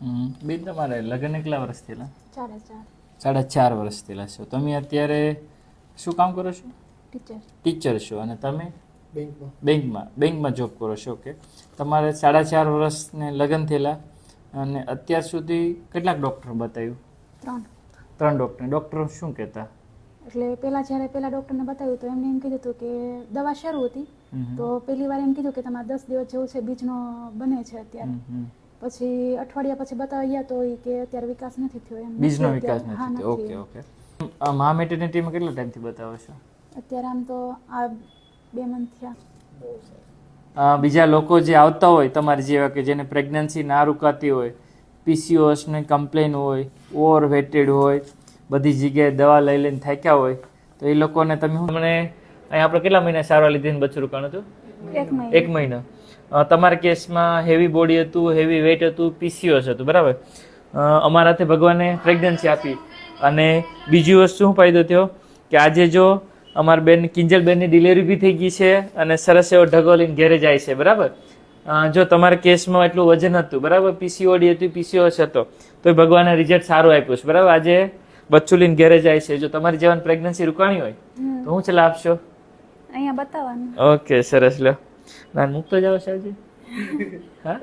હમ. બેન તમારે લગ્ન કેટલા વર્ષ થયેલા? સાડા ચાર. વર્ષ થયેલા છો. તમે અત્યારે શું કામ કરો છો? ટીચર ટીચર છો. અને તમે? બેંકમાં બેંકમાં બેંકમાં જોબ કરો છો. ઓકે તમારે સાડા ચાર વર્ષને લગ્ન થયેલા. અને અત્યાર સુધી કેટલાક ડૉક્ટર બતાવ્યું? ત્રણ. ત્રણ ડૉક્ટર ડૉક્ટર શું કહેતા? એટલે પહેલાં જ્યારે પહેલા ડૉક્ટરને બતાવ્યું તો એમને એમ કીધું હતું કે દવા શરૂ હતી. તો પહેલી વાર એમ કીધું કે તમારે દસ દિવસ જેવું છે બીજનો બને છે અત્યારે. પછી અઠવાડિયા પછી બતાવી ગયા તો એ કે અત્યારે વિકાસ નથી થયો એમ. બીજનો વિકાસ નથી થયો. Okay okay. આ મહા મેટર્નિટીમાં કેટલા ટાઈમથી બતાવો છો? અત્યારે આમ તો આ બે મંથ થયા. બીજા લોકો જે આવતા હોય તમારી જેવા કે જેને પ્રેગ્નન્સી ના રૂકાતી હોય પીસીઓએસની કમ્પ્લેન હોય ઓવર વેટેડ હોય બધી જગ્યાએ દવા લઈ લઈને થાક્યા હોય તો એ લોકોને તમે મને અહીંયા આપણે કેટલા મહિના સારવાર લીધી ને બચ્ચું રોકાણ હતું એક મહિના. તમારા કેસમાં હેવી બોડી હતું હેવી વેઇટ હતું પીસીઓસ હતું બરાબર? અમારાથી ભગવાને પ્રેગ્નન્સી આપી. અને બીજી વસ્તુ શું ફાયદો થયો કે આજે જો અમારા બેન કિંજલબેનની ડિલિવરી બી થઈ ગઈ છે અને સરસ એવો ઢગો લઈને ઘેરે જાય છે બરાબર? જો તમારા કેસમાં એટલું વજન હતું બરાબર? પીસીઓડી હતી પીસીઓસ હતો તો ભગવાને રિઝલ્ટ સારું આપ્યું છે બરાબર? આજે બચ્ચું લઈને ઘેરે જાય છે જો તમારી જેવાની પ્રેગ્નન્સી રૂકાણી હોય તો હું ચલા આપશો અહીંયા બતાવવાનું. ઓકે સરસ લ્યો. ના મૂકતો જાવ સાહેબજી હા?